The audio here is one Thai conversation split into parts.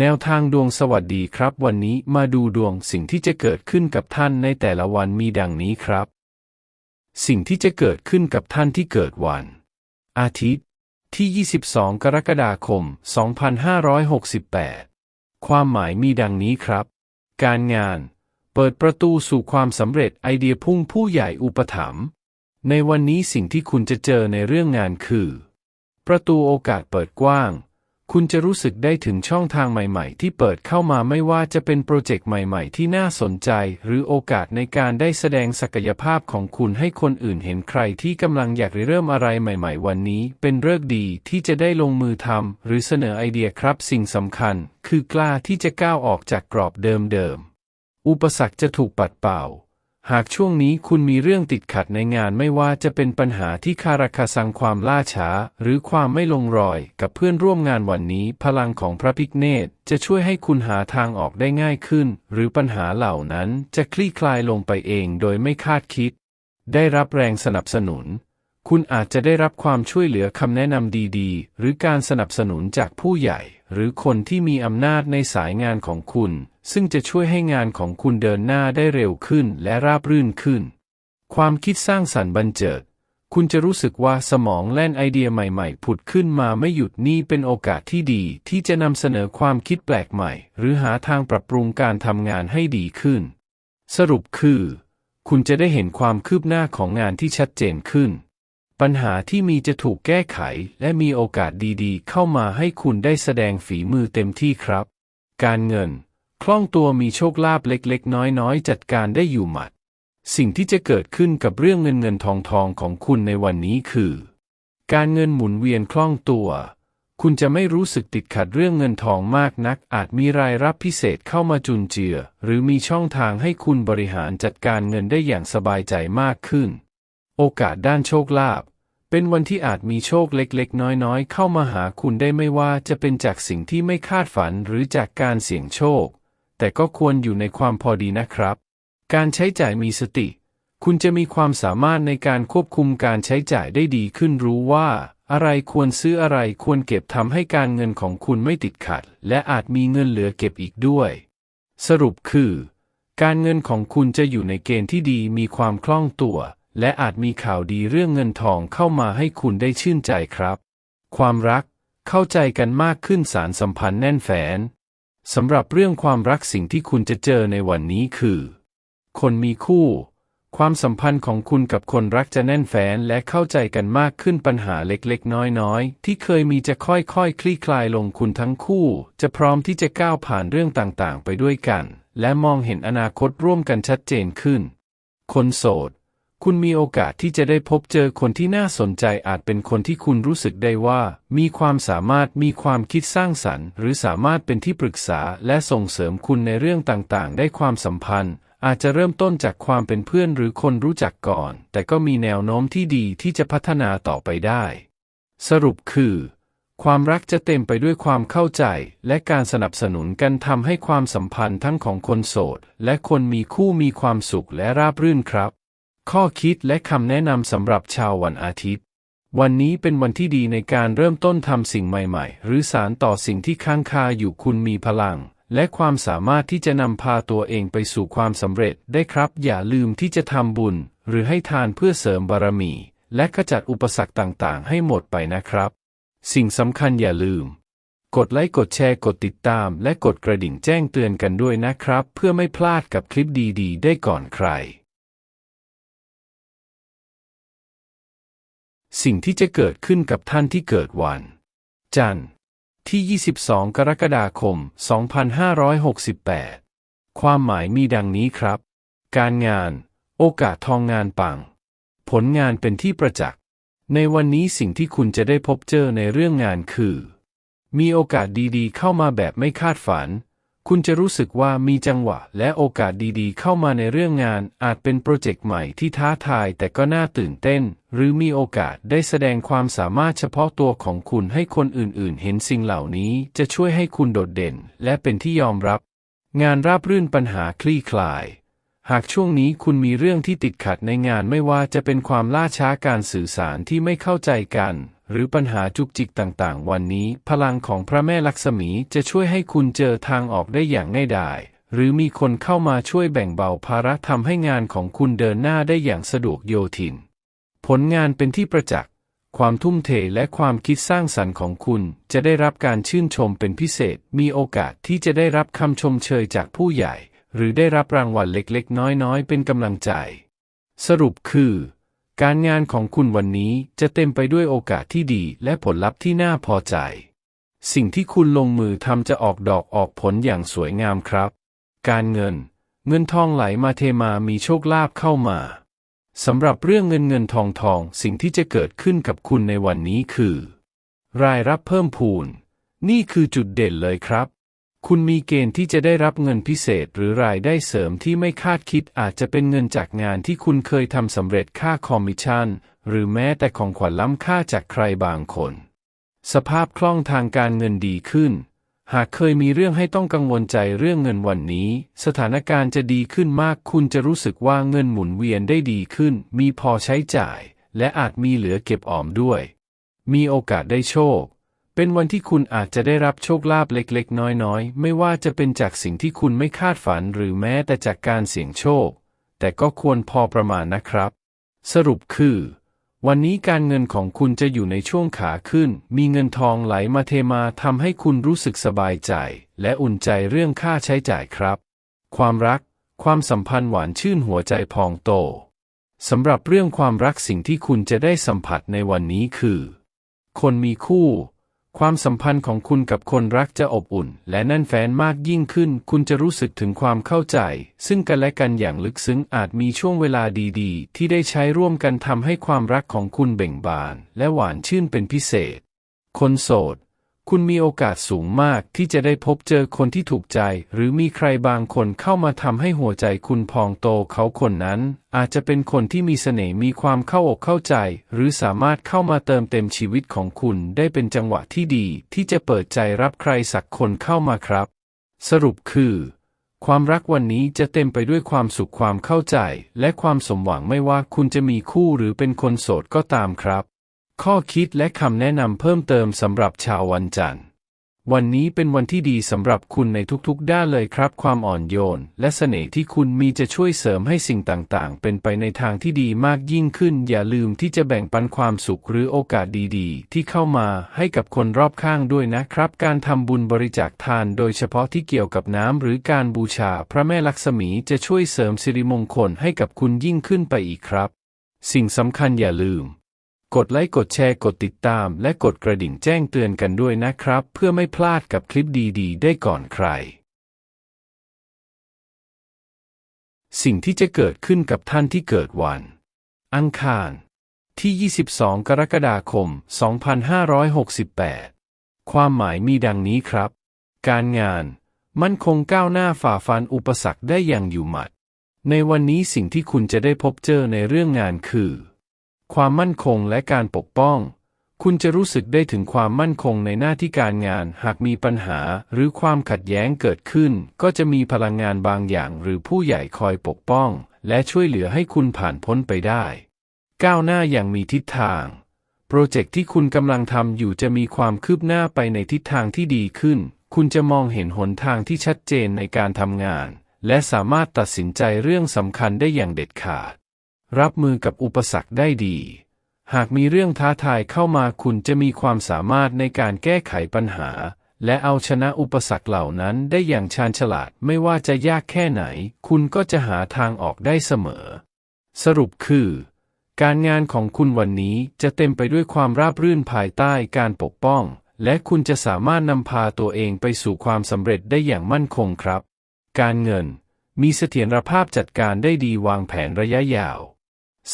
แนวทางดวงสวัสดีครับ วันนี้มาดูดวงสิ่งที่จะเกิดขึ้นกับท่านในแต่ละวันมีดังนี้ครับ สิ่งที่จะเกิดขึ้นกับท่านที่เกิดวัน อาทิตย์ ที่ 22 กรกฎาคม 2568 ความหมายมีดังนี้ครับ การงาน เปิดประตูสู่ความสำเร็จไอเดียพุ่งผู้ใหญ่อุปถัมภ์ในวันนี้สิ่งที่คุณจะเจอในเรื่องงานคือ ประตูโอกาสเปิดกว้าง คุณจะรู้สึกได้ถึงช่องทางใหม่ๆ ที่เปิดเข้ามาไม่ว่าจะเป็นโปรเจกต์ใหม่ๆ ที่น่าสนใจ หรือโอกาสในการได้แสดงศักยภาพของคุณให้คนอื่นเห็นใครที่กำลังอยากเริ่มอะไรใหม่ๆ วันนี้ เป็นเลิกษ์ดีที่จะได้ลงมือทำหรือเสนอไอเดียครับสิ่งสำคัญ คือกล้าที่จะก้าวออกจากกรอบเดิมๆอุปสรรคจะถูกปัดเป่า หากช่วงนี้คุณมีเรื่องติดขัดในงานไม่ว่าจะเป็นปัญหาที่คาราคาซังความล่าช้า หรือความไม่ลงรอยกับเพื่อนร่วมงานวันนี้ พลังของพระพิกเนตจะช่วยให้คุณหาทางออกได้ง่ายขึ้น หรือปัญหาเหล่านั้นจะคลี่คลายลงไปเองโดยไม่คาดคิด ได้รับแรงสนับสนุน คุณอาจจะได้รับความช่วยเหลือคำแนะนำดีๆ หรือการสนับสนุนจากผู้ใหญ่ หรือคนที่มีอำนาจในสายงานของคุณ ซึ่งจะช่วยให้งานของคุณเดินหน้าได้เร็วขึ้นและราบรื่นขึ้น ความคิดสร้างสรรค์บันเจิด คุณจะรู้สึกว่าสมองแล่นไอเดียใหม่ๆ ผุดขึ้นมาไม่หยุดนี่เป็นโอกาสที่ดี ที่จะนำเสนอความคิดแปลกใหม่ หรือหาทางปรับปรุงการทำงานให้ดีขึ้น สรุปคือ คุณจะได้เห็นความคืบหน้าของงานที่ชัดเจนขึ้นปัญหาที่มีจะถูกแก้ไขและมีโอกาสดีๆ เข้ามาให้คุณได้แสดงฝีมือเต็มที่ครับ การเงิน คล่องตัวมีโชคลาภเล็กๆ น้อยๆ จัดการได้อยู่หมัด สิ่งที่จะเกิดขึ้นกับเรื่องเงินเงินทองทองของคุณในวันนี้คือ การเงินหมุนเวียนคล่องตัว คุณจะไม่รู้สึกติดขัดเรื่องเงินทองมากนัก อาจมีรายรับพิเศษเข้ามาจุนเจือ หรือมีช่องทางให้คุณบริหารจัดการเงินได้อย่างสบายใจมากขึ้น โอกาสด้านโชคลาภเป็นวันที่อาจมีโชคเล็กๆ น้อยๆ เข้ามาหาคุณได้ไม่ว่าจะเป็นจากสิ่งที่ไม่คาดฝันหรือจากการเสี่ยงโชค แต่ก็ควรอยู่ในความพอดีนะครับ การใช้จ่ายมีสติ คุณจะมีความสามารถในการควบคุมการใช้จ่ายได้ดีขึ้นรู้ว่า อะไรควรซื้ออะไรควรเก็บทำให้การเงินของคุณไม่ติดขัด และอาจมีเงินเหลือเก็บอีกด้วย สรุปคือ การเงินของคุณจะอยู่ในเกณฑ์ที่ดีมีความคล่องตัว และอาจมีข่าวดีเรื่องเงินทองเข้ามาให้คุณได้ชื่นใจครับ ความรัก เข้าใจกันมากขึ้นสารสัมพันธ์แน่นแฟน สำหรับเรื่องความรักสิ่งที่คุณจะเจอในวันนี้คือ คนมีคู่ ความสัมพันธ์ของคุณกับคนรักจะแน่นแฟ้นและเข้าใจกันมากขึ้นปัญหาเล็กๆ น้อยๆ ที่เคยมีจะค่อยๆคคลี่คลายลงคุณทั้งคู่ จะพร้อมที่จะก้าวผ่านเรื่องต่างๆ ไปด้วยกัน และมองเห็นอนาคตร่วมกันชัดเจนขึ้น คนโสด คุณมีโอกาสที่จะได้พบเจอคนที่น่าสนใจอาจเป็นคนที่คุณรู้สึกได้ว่า มีความสามารถมีความคิดสร้างสรรค์ หรือสามารถเป็นที่ปรึกษาและส่งเสริมคุณในเรื่องต่างๆ ได้ความสัมพันธ์ อาจจะเริ่มต้นจากความเป็นเพื่อนหรือคนรู้จักก่อน แต่ก็มีแนวโน้มที่ดีที่จะพัฒนาต่อไปได้ สรุปคือ ความรักจะเต็มไปด้วยความเข้าใจ และการสนับสนุนกันทำให้ความสัมพันธ์ทั้งของคนโสด และคนมีคู่มีความสุขและราบรื่นครับ ข้อคิดและคำแนะนำสำหรับชาววันอาทิตย์ วันนี้เป็นวันที่ดีในการเริ่มต้นทำสิ่งใหม่ๆ หรือสารต่อสิ่งที่ค้างคาอยู่คุณมีพลัง และความสามารถที่จะนำพาตัวเองไปสู่ความสำเร็จได้ครับ อย่าลืมที่จะทำบุญ หรือให้ทานเพื่อเสริมบารมี และขจัดอุปสรรคต่างๆ ให้หมดไปนะครับ สิ่งสำคัญอย่าลืม กดไลค์กดแชร์กดติดตาม และกดกระดิ่งแจ้งเตือนกันด้วยนะครับ เพื่อไม่พลาดกับคลิปดี ๆ ได้ก่อนใคร สิ่งที่จะเกิดขึ้นกับท่านที่เกิดวัน จันทร์ที่ 22 กรกฎาคม 2568 ความหมายมีดังนี้ครับ การงาน โอกาสทองงานปัง ผลงานเป็นที่ประจักษ์ ในวันนี้สิ่งที่คุณจะได้พบเจอในเรื่องงานคือ มีโอกาสดีๆ เข้ามาแบบไม่คาดฝัน คุณจะรู้สึกว่ามีจังหวะและโอกาสดีๆ เข้ามาในเรื่องงาน อาจเป็นโปรเจกต์ใหม่ที่ท้าทายแต่ก็น่าตื่นเต้น หรือมีโอกาสได้แสดงความสามารถเฉพาะตัวของคุณให้คนอื่นๆ เห็นสิ่งเหล่านี้จะช่วยให้คุณโดดเด่น และเป็นที่ยอมรับ งานราบรื่นปัญหาคลี่คลาย หากช่วงนี้คุณมีเรื่องที่ติดขัดในงานไม่ว่าจะเป็นความล่าช้าการสื่อสารที่ไม่เข้าใจกัน หรือปัญหาจุกจิกต่างๆ วันนี้ พลังของพระแม่ลักษมีจะช่วยให้คุณเจอทางออกได้อย่างง่ายดายหรือมีคนเข้ามาช่วยแบ่งเบาภาระทำให้งานของคุณเดินหน้าได้อย่างสะดวกโยทิน ผลงานเป็นที่ประจักษ์ ความทุ่มเทและความคิดสร้างสรรค์ของคุณจะได้รับการชื่นชมเป็นพิเศษ มีโอกาสที่จะได้รับคำชมเชยจากผู้ใหญ่ หรือได้รับรางวัลเล็กๆ น้อยๆ เป็นกำลังใจ สรุปคือ การงานของคุณวันนี้จะเต็มไปด้วยโอกาสที่ดีและผลลัพธ์ที่น่าพอใจ สิ่งที่คุณลงมือทำจะออกดอกออกผลอย่างสวยงามครับ การเงิน เงินทองไหลมาเทมามีโชคลาภเข้ามาสำหรับเรื่องเงินเงินทองทองสิ่งที่จะเกิดขึ้นกับคุณในวันนี้คือ รายรับเพิ่มพูน นี่คือจุดเด่นเลยครับ คุณมีเกณฑ์ที่จะได้รับเงินพิเศษหรือรายได้เสริมที่ไม่คาดคิดอาจจะเป็นเงินจากงานที่คุณเคยทำสำเร็จค่าคอมมิชชั่น หรือแม้แต่ของขวัญล้ำค่าจากใครบางคน สภาพคล่องทางการเงินดีขึ้น หากเคยมีเรื่องให้ต้องกังวลใจเรื่องเงินวันนี้ สถานการณ์จะดีขึ้นมากคุณจะรู้สึกว่าเงินหมุนเวียนได้ดีขึ้น มีพอใช้จ่าย และอาจมีเหลือเก็บออมด้วย มีโอกาสได้โชค เป็นวันที่คุณอาจจะได้รับโชคลาภเล็กๆ น้อยๆ ไม่ว่าจะเป็นจากสิ่งที่คุณไม่คาดฝันหรือแม้แต่จากการเสี่ยงโชค แต่ก็ควรพอประมาณนะครับ สรุปคือ วันนี้การเงินของคุณจะอยู่ในช่วงขาขึ้น มีเงินทองไหลมาเทมาทำให้คุณรู้สึกสบายใจ และอุ่นใจเรื่องค่าใช้จ่ายครับ ความรัก ความสัมพันธ์หวานชื่นหัวใจพองโตสำหรับเรื่องความรักสิ่งที่คุณจะได้สัมผัสในวันนี้คือ คนมีคู่ ความสัมพันธ์ของคุณกับคนรักจะอบอุ่น และแน่นแฟ้นมากยิ่งขึ้น คุณจะรู้สึกถึงความเข้าใจ ซึ่งกันและกันอย่างลึกซึ้งอาจมีช่วงเวลาดีๆ ที่ได้ใช้ร่วมกันทำให้ความรักของคุณเบ่งบาน และหวานชื่นเป็นพิเศษ คนโสด คุณมีโอกาสสูงมากที่จะได้พบเจอคนที่ถูกใจ หรือมีใครบางคนเข้ามาทำให้หัวใจคุณพองโตเขาคนนั้น อาจจะเป็นคนที่มีเสน่ห์มีความเข้าอกเข้าใจ หรือสามารถเข้ามาเติมเต็มชีวิตของคุณได้เป็นจังหวะที่ดี ที่จะเปิดใจรับใครสักคนเข้ามาครับ สรุปคือ ความรักวันนี้จะเต็มไปด้วยความสุขความเข้าใจ และความสมหวังไม่ว่าคุณจะมีคู่หรือเป็นคนโสดก็ตามครับ ข้อคิดและคำแนะนำเพิ่มเติมสำหรับชาววันจันทร์ วันนี้เป็นวันที่ดีสำหรับคุณในทุกๆ ด้านเลยครับ ความอ่อนโยน และเสน่ห์ที่คุณมีจะช่วยเสริมให้สิ่งต่างๆ เป็นไปในทางที่ดีมากยิ่งขึ้น อย่าลืมที่จะแบ่งปันความสุขหรือโอกาสดีๆ ที่เข้ามาให้กับคนรอบข้างด้วยนะครับ การทำบุญบริจาคทาน โดยเฉพาะที่เกี่ยวกับน้ำหรือการบูชา พระแม่ลักษมีจะช่วยเสริมสิริมงคลให้กับคุณยิ่งขึ้นไปอีกครับ สิ่งสำคัญอย่าลืม กดไลค์กดแชร์กดติดตาม และกดกระดิ่งแจ้งเตือนกันด้วยนะครับ เพื่อไม่พลาดกับคลิปดีๆ ได้ก่อนใคร สิ่งที่จะเกิดขึ้นกับท่านที่เกิดวัน อังคาร ที่ 22 กรกฎาคม 2568 ความหมายมีดังนี้ครับ การงาน มั่นคงก้าวหน้าฝ่าฟันอุปสรรคได้อย่างอยู่หมัด ในวันนี้สิ่งที่คุณจะได้พบเจอในเรื่องงานคือ ความมั่นคงและการปกป้อง คุณจะรู้สึกได้ถึงความมั่นคงในหน้าที่การงาน หากมีปัญหาหรือความขัดแย้งเกิดขึ้น ก็จะมีพลังงานบางอย่างหรือผู้ใหญ่คอยปกป้อง และช่วยเหลือให้คุณผ่านพ้นไปได้ ก้าวหน้าอย่างมีทิศทาง โปรเจกต์ที่คุณกำลังทำอยู่จะมีความคืบหน้าไปในทิศทางที่ดีขึ้น คุณจะมองเห็นหนทางที่ชัดเจนในการทำงาน และสามารถตัดสินใจเรื่องสำคัญได้อย่างเด็ดขาด รับมือกับอุปสรรคได้ดี หากมีเรื่องท้าทายเข้ามาคุณจะมีความสามารถในการแก้ไขปัญหา และเอาชนะอุปสรรคเหล่านั้นได้อย่างชาญฉลาดไม่ว่าจะยากแค่ไหน คุณก็จะหาทางออกได้เสมอ สรุปคือ การงานของคุณวันนี้จะเต็มไปด้วยความราบรื่นภายใต้การปกป้อง และคุณจะสามารถนำพาตัวเองไปสู่ความสำเร็จได้อย่างมั่นคงครับ การเงินมีเสถียรภาพจัดการได้ดีวางแผนระยะยาว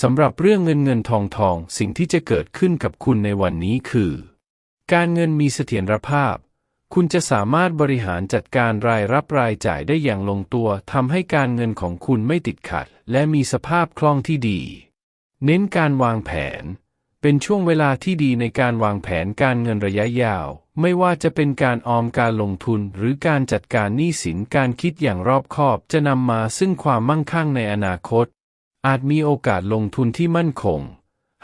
สำหรับเรื่องเงินเงินทองทองสิ่งที่จะเกิดขึ้นกับคุณในวันนี้คือ การเงินมีเสถียรภาพ คุณจะสามารถบริหารจัดการรายรับรายจ่ายได้อย่างลงตัวทำให้การเงินของคุณไม่ติดขัด และมีสภาพคล่องที่ดี เน้นการวางแผน เป็นช่วงเวลาที่ดีในการวางแผนการเงินระยะยาว ไม่ว่าจะเป็นการออมการลงทุนหรือการจัดการหนี้สินการคิดอย่างรอบคอบจะนำมาซึ่งความมั่งคั่งในอนาคต อาจมีโอกาสลงทุนที่มั่นคง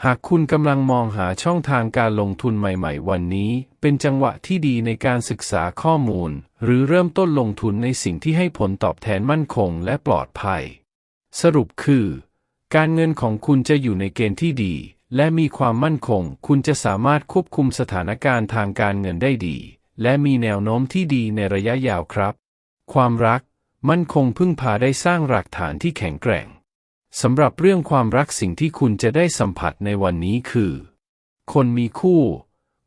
หากคุณกำลังมองหาช่องทางการลงทุนใหม่ๆ วันนี้ เป็นจังหวะที่ดีในการศึกษาข้อมูล หรือเริ่มต้นลงทุนในสิ่งที่ให้ผลตอบแทนมั่นคงและปลอดภัย สรุปคือ การเงินของคุณจะอยู่ในเกณฑ์ที่ดี และมีความมั่นคง คุณจะสามารถควบคุมสถานการณ์ทางการเงินได้ดี และมีแนวโน้มที่ดีในระยะยาวครับ ความรัก มั่นคงพึ่งพาได้สร้างหลักฐานที่แข็งแกร่ง สำหรับเรื่องความรักสิ่งที่คุณจะได้สัมผัสในวันนี้คือ คนมีคู่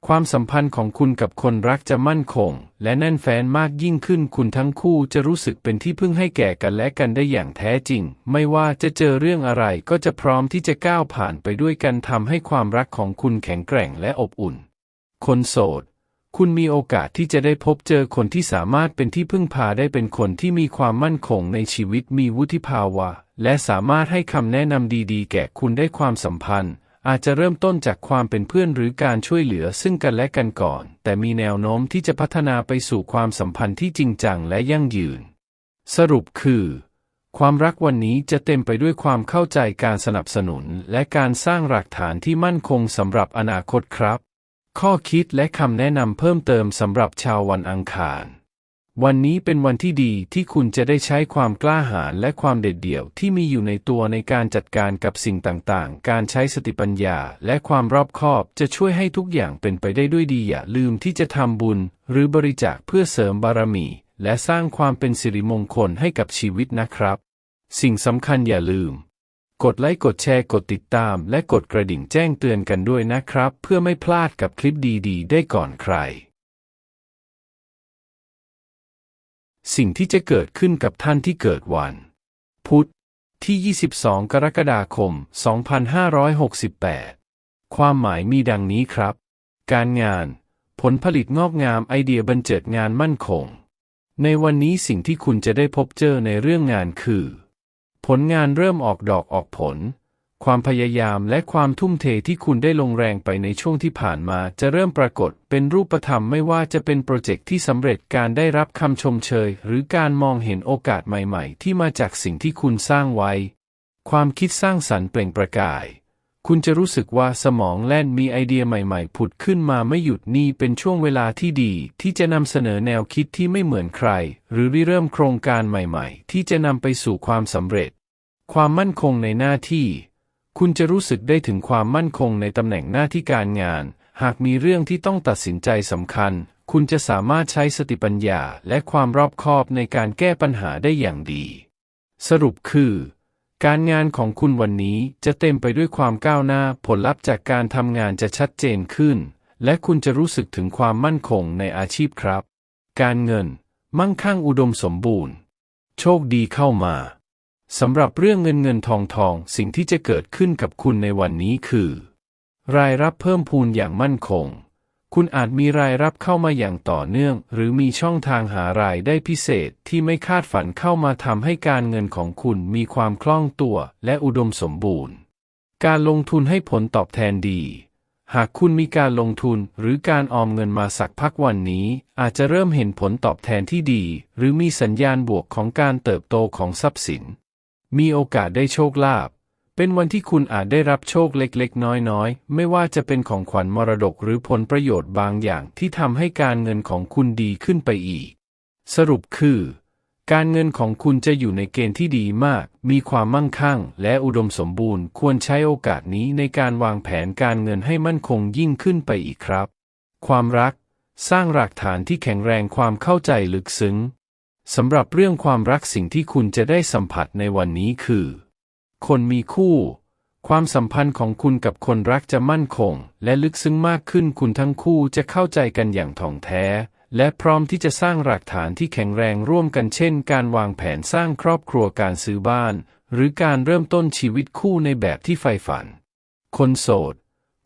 ความสัมพันธ์ของคุณกับคนรักจะมั่นคง และแน่นแฟ้นมากยิ่งขึ้นคุณทั้งคู่จะรู้สึกเป็นที่พึ่งให้แก่กันและกันได้อย่างแท้จริง ไม่ว่าจะเจอเรื่องอะไรก็จะพร้อมที่จะก้าวผ่านไปด้วยกันทำให้ความรักของคุณแข็งแกร่งและอบอุ่น คนโสด คุณมีโอกาสที่จะได้พบเจอคนที่สามารถเป็นที่พึ่งพาได้เป็นคนที่มีความมั่นคงในชีวิตมีวุฒิภาวะ และสามารถให้คำแนะนำดีๆ แก่คุณได้ความสัมพันธ์ อาจจะเริ่มต้นจากความเป็นเพื่อนหรือการช่วยเหลือซึ่งกันและกันก่อน แต่มีแนวโน้มที่จะพัฒนาไปสู่ความสัมพันธ์ที่จริงจังและยั่งยืน สรุปคือ ความรักวันนี้จะเต็มไปด้วยความเข้าใจการสนับสนุน และการสร้างหลักฐานที่มั่นคงสำหรับอนาคตครับ ข้อคิดและคำแนะนำเพิ่มเติมสำหรับชาววันอังคาร วันนี้เป็นวันที่ดีที่คุณจะได้ใช้ความกล้าหาญและความเด็ดเดี่ยวที่มีอยู่ในตัวในการจัดการกับสิ่งต่างๆ การใช้สติปัญญาและความรอบคอบจะช่วยให้ทุกอย่างเป็นไปได้ด้วยดีอย่าลืมที่จะทำบุญ หรือบริจาคเพื่อเสริมบารมี และสร้างความเป็นสิริมงคลให้กับชีวิตนะครับ สิ่งสำคัญอย่าลืม กดไลค์กดแชร์กดติดตาม และกดกระดิ่งแจ้งเตือนกันด้วยนะครับ เพื่อไม่พลาดกับคลิปดีๆ ได้ก่อนใคร สิ่งที่จะเกิดขึ้นกับท่านที่เกิดวัน พุธที่ 22 กรกฎาคม 2568 ความหมายมีดังนี้ครับ การงาน ผลผลิตงอกงามไอเดียบันเจิดงานมั่นคง ในวันนี้สิ่งที่คุณจะได้พบเจอในเรื่องงานคือ ผลงานเริ่มออกดอกออกผล ความพยายามและความทุ่มเทที่คุณได้ลงแรงไปในช่วงที่ผ่านมา จะเริ่มปรากฏเป็นรูปธรรมไม่ว่าจะเป็นโปรเจกต์ที่สำเร็จการได้รับคำชมเชย หรือการมองเห็นโอกาสใหม่ ๆ ที่มาจากสิ่งที่คุณสร้างไว้ ความคิดสร้างสรรค์เปล่งประกาย คุณจะรู้สึกว่าสมองแล่นมีไอเดียใหม่ๆ ผุดขึ้นมาไม่หยุดนี่เป็นช่วงเวลาที่ดี ที่จะนำเสนอแนวคิดที่ไม่เหมือนใคร หรือริเริ่มโครงการใหม่ๆ ที่จะนำไปสู่ความสำเร็จ ความมั่นคงในหน้าที่ คุณจะรู้สึกได้ถึงความมั่นคงในตำแหน่งหน้าที่การงาน หากมีเรื่องที่ต้องตัดสินใจสำคัญ คุณจะสามารถใช้สติปัญญาและความรอบคอบในการแก้ปัญหาได้อย่างดี สรุปคือ การงานของคุณวันนี้จะเต็มไปด้วยความก้าวหน้า ผลลัพธ์จากการทำงานจะชัดเจนขึ้น และคุณจะรู้สึกถึงความมั่นคงในอาชีพครับ การเงิน มั่งคั่งอุดมสมบูรณ์ โชคดีเข้ามาสำหรับเรื่องเงินเงินทองทองสิ่งที่จะเกิดขึ้นกับคุณในวันนี้คือ รายรับเพิ่มพูนอย่างมั่นคง คุณอาจมีรายรับเข้ามาอย่างต่อเนื่อง หรือมีช่องทางหารายได้พิเศษที่ไม่คาดฝันเข้ามาทำให้การเงินของคุณมีความคล่องตัวและอุดมสมบูรณ์ การลงทุนให้ผลตอบแทนดี หากคุณมีการลงทุนหรือการออมเงินมาสักพักวันนี้ อาจจะเริ่มเห็นผลตอบแทนที่ดี หรือมีสัญญาณบวกของการเติบโตของทรัพย์สิน มีโอกาสได้โชคลาภ เป็นวันที่คุณอาจได้รับโชคเล็กๆ น้อยๆ ไม่ว่าจะเป็นของขวัญมรดกหรือผลประโยชน์บางอย่างที่ทำให้การเงินของคุณดีขึ้นไปอีก สรุปคือ การเงินของคุณจะอยู่ในเกณฑ์ที่ดีมาก มีความมั่งคั่ง และอุดมสมบูรณ์ ควรใช้โอกาสนี้ในการวางแผนการเงินให้มั่นคงยิ่งขึ้นไปอีกครับ ความรัก สร้างหลักฐานที่แข็งแรงความเข้าใจลึกซึ้งสำหรับเรื่องความรักสิ่งที่คุณจะได้สัมผัสในวันนี้คือ คนมีคู่ ความสัมพันธ์ของคุณกับคนรักจะมั่นคง และลึกซึ้งมากขึ้นคุณทั้งคู่จะเข้าใจกันอย่างถ่องแท้ และพร้อมที่จะสร้างหลักฐานที่แข็งแรงร่วมกันเช่น การวางแผนสร้างครอบครัวการซื้อบ้าน หรือการเริ่มต้นชีวิตคู่ในแบบที่ใฝ่ฝัน คนโสด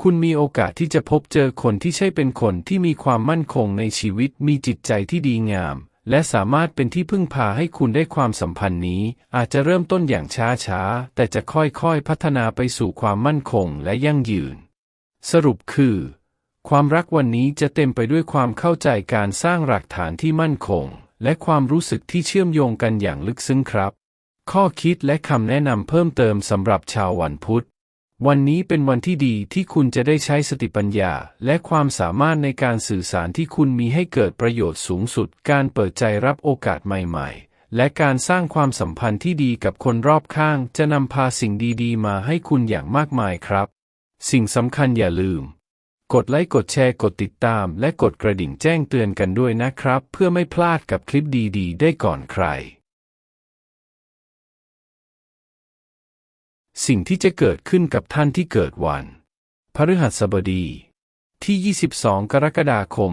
คุณมีโอกาสที่จะพบเจอคนที่ใช่เป็นคนที่มีความมั่นคงในชีวิตมีจิตใจที่ดีงาม และสามารถเป็นที่พึ่งพาให้คุณได้ความสัมพันธ์นี้ อาจจะเริ่มต้นอย่างช้าๆ แต่จะค่อยๆ พัฒนาไปสู่ความมั่นคงและยั่งยืน สรุปคือ ความรักวันนี้จะเต็มไปด้วยความเข้าใจการสร้างหลักฐานที่มั่นคง และความรู้สึกที่เชื่อมโยงกันอย่างลึกซึ้งครับ ข้อคิดและคำแนะนำเพิ่มเติมสำหรับชาววันพุธ วันนี้เป็นวันที่ดีที่คุณจะได้ใช้สติปัญญา และความสามารถในการสื่อสารที่คุณมีให้เกิดประโยชน์สูงสุด การเปิดใจรับโอกาสใหม่ๆ และการสร้างความสัมพันธ์ที่ดีกับคนรอบข้าง จะนำพาสิ่งดีๆ มาให้คุณอย่างมากมายครับ สิ่งสำคัญอย่าลืม กดไลค์กดแชร์กดติดตาม และกดกระดิ่งแจ้งเตือนกันด้วยนะครับ เพื่อไม่พลาดกับคลิปดีๆ ได้ก่อนใคร สิ่งที่จะเกิดขึ้นกับท่านที่เกิดวัน พฤหัสบดี ที่ 22 กรกฎาคม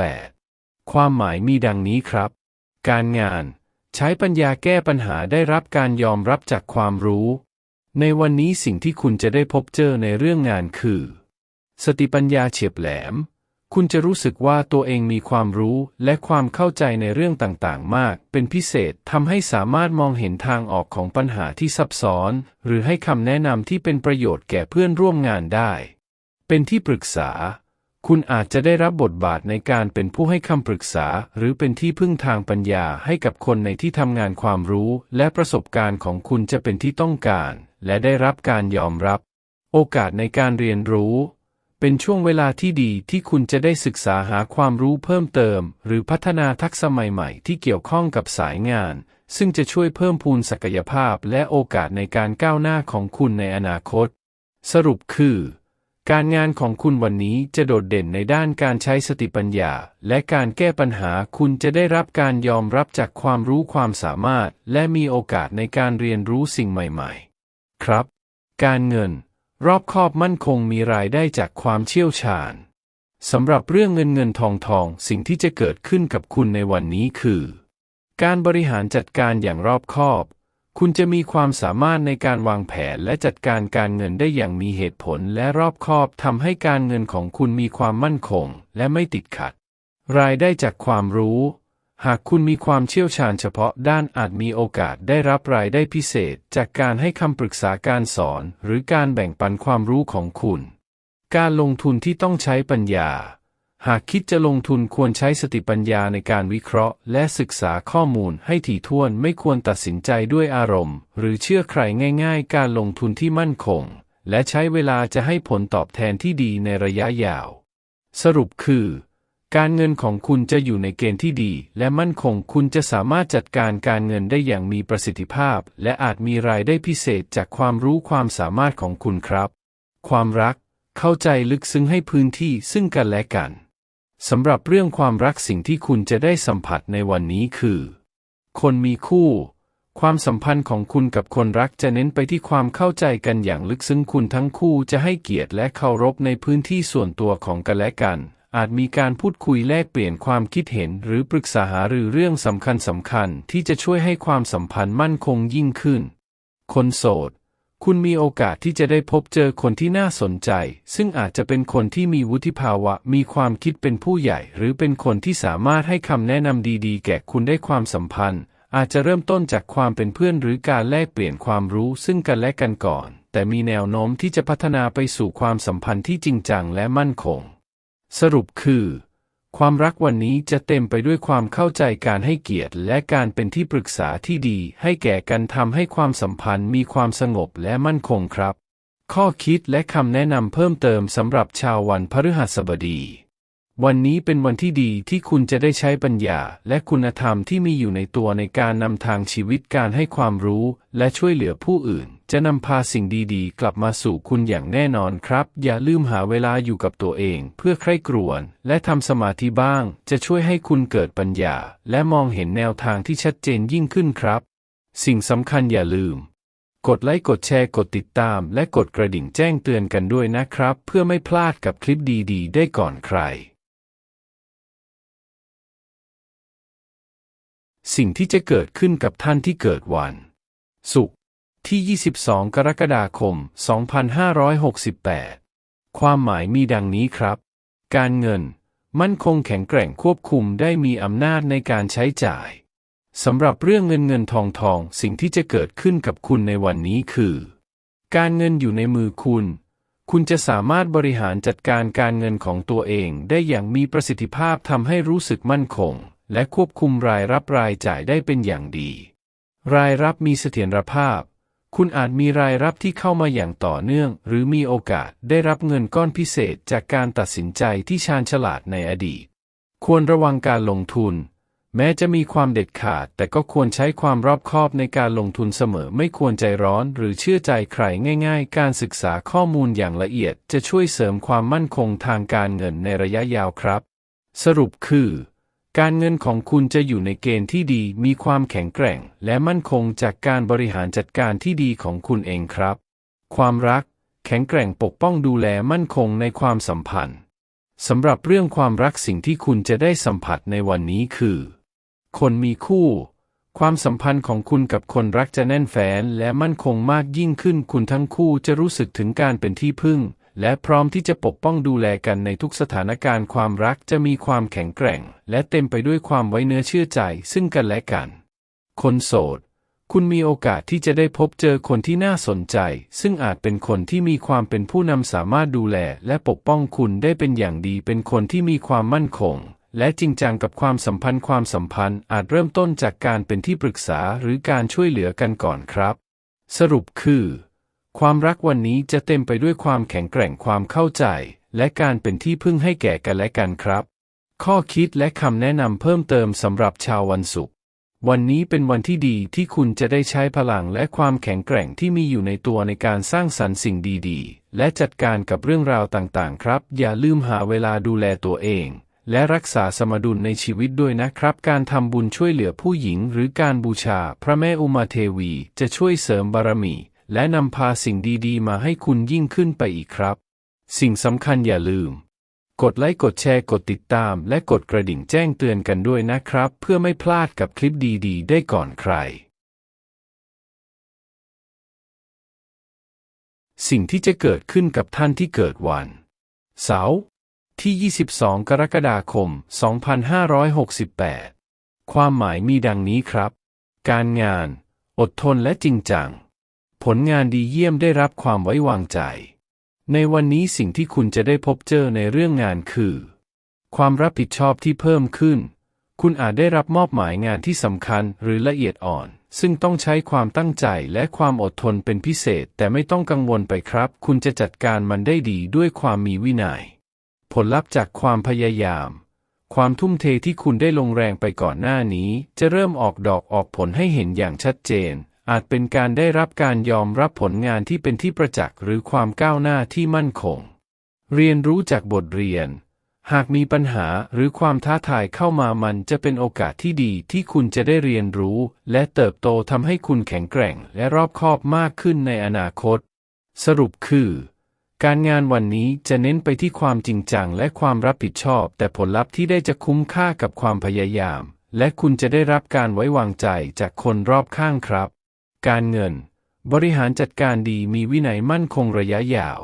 2568 ความหมายมีดังนี้ครับ การงาน ใช้ปัญญาแก้ปัญหาได้รับการยอมรับจากความรู้ ในวันนี้สิ่งที่คุณจะได้พบเจอในเรื่องงานคือ สติปัญญาเฉียบแหลม คุณจะรู้สึกว่าตัวเองมีความรู้และความเข้าใจในเรื่องต่างๆ มาก เป็นพิเศษทำให้สามารถมองเห็นทางออกของปัญหาที่ซับซ้อน หรือให้คำแนะนำที่เป็นประโยชน์แก่เพื่อนร่วมงานได้ เป็นที่ปรึกษา คุณอาจจะได้รับบทบาทในการเป็นผู้ให้คำปรึกษา หรือเป็นที่พึ่งทางปัญญาให้กับคนในที่ทำงานความรู้ และประสบการณ์ของคุณจะเป็นที่ต้องการ และได้รับการยอมรับ โอกาสในการเรียนรู้ เป็นช่วงเวลาที่ดีที่คุณจะได้ศึกษาหาความรู้เพิ่มเติม หรือพัฒนาทักษะใหม่ๆ ที่เกี่ยวข้องกับสายงาน ซึ่งจะช่วยเพิ่มพูนศักยภาพและโอกาสในการก้าวหน้าของคุณในอนาคต สรุปคือ การงานของคุณวันนี้จะโดดเด่นในด้านการใช้สติปัญญา และการแก้ปัญหาคุณจะได้รับการยอมรับจากความรู้ความสามารถ และมีโอกาสในการเรียนรู้สิ่งใหม่ ๆ ครับ การเงิน รอบคอบมั่นคงมีรายได้จากความเชี่ยวชาญสำหรับเรื่องเงินเงินทองทองสิ่งที่จะเกิดขึ้นกับคุณในวันนี้คือ การบริหารจัดการอย่างรอบคอบ คุณจะมีความสามารถในการวางแผนและจัดการการเงินได้อย่างมีเหตุผลและรอบคอบทำให้การเงินของคุณมีความมั่นคง และไม่ติดขัด รายได้จากความรู้ หากคุณมีความเชี่ยวชาญเฉพาะด้านอาจมีโอกาสได้รับรายได้พิเศษ จากการให้คำปรึกษาการสอน หรือการแบ่งปันความรู้ของคุณ การลงทุนที่ต้องใช้ปัญญา หากคิดจะลงทุนควรใช้สติปัญญาในการวิเคราะห์ และศึกษาข้อมูลให้ถี่ถ้วนไม่ควรตัดสินใจด้วยอารมณ์ หรือเชื่อใครง่าย ๆ การลงทุนที่มั่นคง และใช้เวลาจะให้ผลตอบแทนที่ดีในระยะยาว สรุปคือ การเงินของคุณจะอยู่ในเกณฑ์ที่ดี และมั่นคงคุณจะสามารถจัดการการเงินได้อย่างมีประสิทธิภาพ และอาจมีรายได้พิเศษจากความรู้ความสามารถของคุณครับ ความรัก เข้าใจลึกซึ้งให้พื้นที่ซึ่งกันและกันสำหรับเรื่องความรักสิ่งที่คุณจะได้สัมผัสในวันนี้คือ คนมีคู่ ความสัมพันธ์ของคุณกับคนรักจะเน้นไปที่ความเข้าใจกันอย่างลึกซึ้งคุณทั้งคู่จะให้เกียรติและเคารพในพื้นที่ส่วนตัวของกันและกัน อาจมีการพูดคุยแลกเปลี่ยนความคิดเห็นหรือปรึกษาหารือเรื่องสำคัญสำคัญที่จะช่วยให้ความสัมพันธ์มั่นคงยิ่งขึ้น คนโสด คุณมีโอกาสที่จะได้พบเจอคนที่น่าสนใจ ซึ่งอาจจะเป็นคนที่มีวุฒิภาวะ มีความคิดเป็นผู้ใหญ่ หรือเป็นคนที่สามารถให้คำแนะนำดีๆ แก่คุณได้ความสัมพันธ์ อาจจะเริ่มต้นจากความเป็นเพื่อนหรือการแลกเปลี่ยนความรู้ซึ่งกันและกันก่อน แต่มีแนวโน้มที่จะพัฒนาไปสู่ความสัมพันธ์ที่จริงจังและมั่นคง สรุปคือ ความรักวันนี้จะเต็มไปด้วยความเข้าใจการให้เกียรติ และการเป็นที่ปรึกษาที่ดี ให้แก่กันทำให้ความสัมพันธ์มีความสงบและมั่นคงครับ ข้อคิดและคำแนะนำเพิ่มเติมสำหรับชาววันพฤหัสบดี วันนี้เป็นวันที่ดีที่คุณจะได้ใช้ปัญญา และคุณธรรมที่มีอยู่ในตัวในการนำทางชีวิตการให้ความรู้ และช่วยเหลือผู้อื่น จะนำพาสิ่งดีๆ กลับมาสู่คุณอย่างแน่นอนครับ อย่าลืมหาเวลาอยู่กับตัวเอง เพื่อใคร่ครวญและทำสมาธิบ้าง จะช่วยให้คุณเกิดปัญญา และมองเห็นแนวทางที่ชัดเจนยิ่งขึ้นครับ สิ่งสำคัญอย่าลืม กดไลค์กดแชร์กดติดตาม และกดกระดิ่งแจ้งเตือนกันด้วยนะครับ เพื่อไม่พลาดกับคลิปดีๆ ได้ก่อนใคร สิ่งที่จะเกิดขึ้นกับท่านที่เกิดวันศุกร์ ที่ 22 กรกฎาคม 2568 ความหมายมีดังนี้ครับ การเงิน มั่นคงแข็งแกร่งควบคุมได้มีอำนาจในการใช้จ่ายสำหรับเรื่องเงินเงินทองทองสิ่งที่จะเกิดขึ้นกับคุณในวันนี้คือ การเงินอยู่ในมือคุณ คุณจะสามารถบริหารจัดการการเงินของตัวเองได้อย่างมีประสิทธิภาพทำให้รู้สึกมั่นคง และควบคุมรายรับรายจ่ายได้เป็นอย่างดี รายรับมีเสถียรภาพ คุณอาจมีรายรับที่เข้ามาอย่างต่อเนื่อง หรือมีโอกาสได้รับเงินก้อนพิเศษจากการตัดสินใจที่ชาญฉลาดในอดีต ควรระวังการลงทุน แม้จะมีความเด็ดขาด แต่ก็ควรใช้ความรอบคอบในการลงทุนเสมอไม่ควรใจร้อนหรือเชื่อใจใครง่าย ๆ การศึกษาข้อมูลอย่างละเอียดจะช่วยเสริมความมั่นคงทางการเงินในระยะยาวครับ สรุปคือ การเงินของคุณจะอยู่ในเกณฑ์ที่ดีมีความแข็งแกร่ง และมั่นคงจากการบริหารจัดการที่ดีของคุณเองครับ ความรัก แข็งแกร่งปกป้องดูแลมั่นคงในความสัมพันธ์สำหรับเรื่องความรักสิ่งที่คุณจะได้สัมผัสในวันนี้คือ คนมีคู่ ความสัมพันธ์ของคุณกับคนรักจะแน่นแฟ้นและมั่นคงมากยิ่งขึ้นคุณทั้งคู่จะรู้สึกถึงการเป็นที่พึ่ง และพร้อมที่จะปกป้องดูแลกันในทุกสถานการณ์ความรักจะมีความแข็งแกร่ง และเต็มไปด้วยความไว้เนื้อเชื่อใจซึ่งกันและกัน คนโสด คุณมีโอกาสที่จะได้พบเจอคนที่น่าสนใจ ซึ่งอาจเป็นคนที่มีความเป็นผู้นำสามารถดูแล และปกป้องคุณได้เป็นอย่างดีเป็นคนที่มีความมั่นคง และจริงจังกับความสัมพันธ์ความสัมพันธ์อาจเริ่มต้นจากการเป็นที่ปรึกษาหรือการช่วยเหลือกันก่อนครับ สรุปคือ ความรักวันนี้จะเต็มไปด้วยความแข็งแกร่งความเข้าใจ และการเป็นที่พึ่งให้แก่กันและกันครับ ข้อคิดและคำแนะนำเพิ่มเติมสำหรับชาววันศุกร์วันนี้เป็นวันที่ดีที่คุณจะได้ใช้พลังและความแข็งแกร่งที่มีอยู่ในตัวในการสร้างสรรค์สิ่งดีๆ และจัดการกับเรื่องราวต่างๆ ครับ อย่าลืมหาเวลาดูแลตัวเอง และรักษาสมดุลในชีวิตด้วยนะครับ การทำบุญช่วยเหลือผู้หญิง หรือการบูชาพระแม่อุมาเทวี จะช่วยเสริมบารมี และนำพาสิ่งดีๆ มาให้คุณยิ่งขึ้นไปอีกครับ สิ่งสำคัญอย่าลืม กดไลค์กดแชร์กดติดตาม และกดกระดิ่งแจ้งเตือนกันด้วยนะครับ เพื่อไม่พลาดกับคลิปดีๆ ได้ก่อนใคร สิ่งที่จะเกิดขึ้นกับท่านที่เกิดวัน เสาร์ที่ 22 กรกฎาคม 2568 ความหมายมีดังนี้ครับ การงาน อดทนและจริงจัง ผลงานดีเยี่ยมได้รับความไว้วางใจ ในวันนี้สิ่งที่คุณจะได้พบเจอในเรื่องงานคือ ความรับผิดชอบที่เพิ่มขึ้น คุณอาจได้รับมอบหมายงานที่สำคัญหรือละเอียดอ่อน ซึ่งต้องใช้ความตั้งใจและความอดทนเป็นพิเศษ แต่ไม่ต้องกังวลไปครับ คุณจะจัดการมันได้ดีด้วยความมีวินัย ผลลัพธ์จากความพยายาม ความทุ่มเทที่คุณได้ลงแรงไปก่อนหน้านี้ จะเริ่มออกดอกออกผลให้เห็นอย่างชัดเจน อาจเป็นการได้รับการยอมรับผลงานที่เป็นที่ประจักษ์หรือความก้าวหน้าที่มั่นคง เรียนรู้จากบทเรียน หากมีปัญหาหรือความท้าทายเข้ามามันจะเป็นโอกาสที่ดีที่คุณจะได้เรียนรู้ และเติบโตทำให้คุณแข็งแกร่งและรอบคอบมากขึ้นในอนาคต สรุปคือ การงานวันนี้จะเน้นไปที่ความจริงจังและความรับผิดชอบ แต่ผลลัพธ์ที่ได้จะคุ้มค่ากับความพยายาม และคุณจะได้รับการไว้วางใจจากคนรอบข้างครับ การเงิน บริหารจัดการดีมีวินัยมั่นคงระยะยาว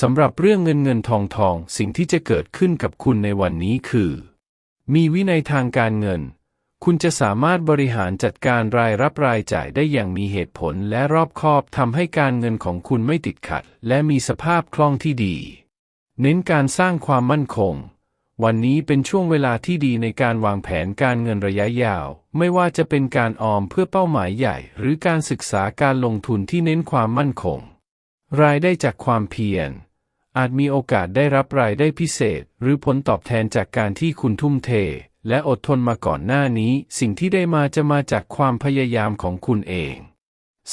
สำหรับเรื่องเงินเงินทองทองสิ่งที่จะเกิดขึ้นกับคุณในวันนี้คือ มีวินัยทางการเงิน คุณจะสามารถบริหารจัดการรายรับรายจ่ายได้อย่างมีเหตุผลและรอบคอบทำให้การเงินของคุณไม่ติดขัด และมีสภาพคล่องที่ดี เน้นการสร้างความมั่นคง วันนี้เป็นช่วงเวลาที่ดีในการวางแผนการเงินระยะยาว ไม่ว่าจะเป็นการออมเพื่อเป้าหมายใหญ่ หรือการศึกษาการลงทุนที่เน้นความมั่นคง รายได้จากความเพียร อาจมีโอกาสได้รับรายได้พิเศษ หรือผลตอบแทนจากการที่คุณทุ่มเท และอดทนมาก่อนหน้านี้ สิ่งที่ได้มาจะมาจากความพยายามของคุณเอง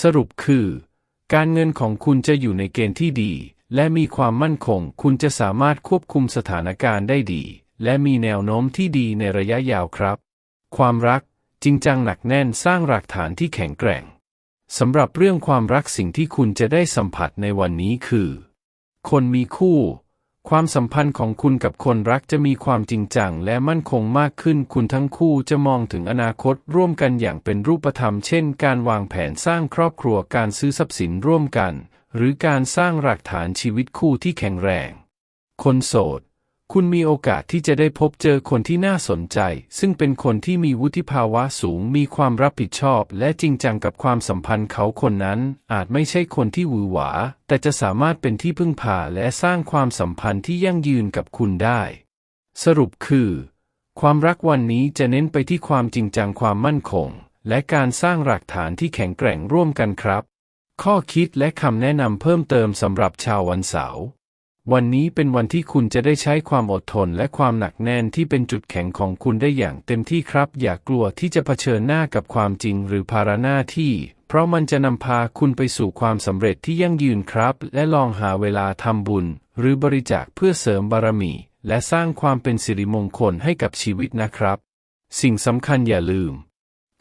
สรุปคือ การเงินของคุณจะอยู่ในเกณฑ์ที่ดี และมีความมั่นคง คุณจะสามารถควบคุมสถานการณ์ได้ดี และมีแนวโน้มที่ดีในระยะยาวครับ ความรักจริงจังหนักแน่นสร้างรากฐานที่แข็งแกร่งสำหรับเรื่องความรักสิ่งที่คุณจะได้สัมผัสในวันนี้คือ คนมีคู่ ความสัมพันธ์ของคุณกับคนรักจะมีความจริงจังและมั่นคงมากขึ้น คุณทั้งคู่จะมองถึงอนาคตร่วมกันอย่างเป็นรูปธรรม เช่น การวางแผนสร้างครอบครัวการซื้อทรัพย์สินร่วมกัน หรือการสร้างรากฐานชีวิตคู่ที่แข็งแรง คนโสด คุณมีโอกาสที่จะได้พบเจอคนที่น่าสนใจ ซึ่งเป็นคนที่มีวุฒิภาวะสูง มีความรับผิดชอบ และจริงจังกับความสัมพันธ์เขาคนนั้น อาจไม่ใช่คนที่หวือหวา แต่จะสามารถเป็นที่พึ่งพาและสร้างความสัมพันธ์ที่ยั่งยืนกับคุณได้ สรุปคือ ความรักวันนี้จะเน้นไปที่ความจริงจังความมั่นคง และการสร้างรากฐานที่แข็งแกร่งร่วมกันครับ ข้อคิดและคำแนะนำเพิ่มเติมสำหรับชาววันเสาร์ วันนี้เป็นวันที่คุณจะได้ใช้ความอดทนและความหนักแน่นที่เป็นจุดแข็งของคุณได้อย่างเต็มที่ครับ อย่ากลัวที่จะเผชิญหน้ากับความจริงหรือภาระหน้าที่ เพราะมันจะนำพาคุณไปสู่ความสำเร็จที่ยั่งยืนครับ และลองหาเวลาทำบุญ หรือบริจาคเพื่อเสริมบารมี และสร้างความเป็นสิริมงคลให้กับชีวิตนะครับ สิ่งสำคัญอย่าลืม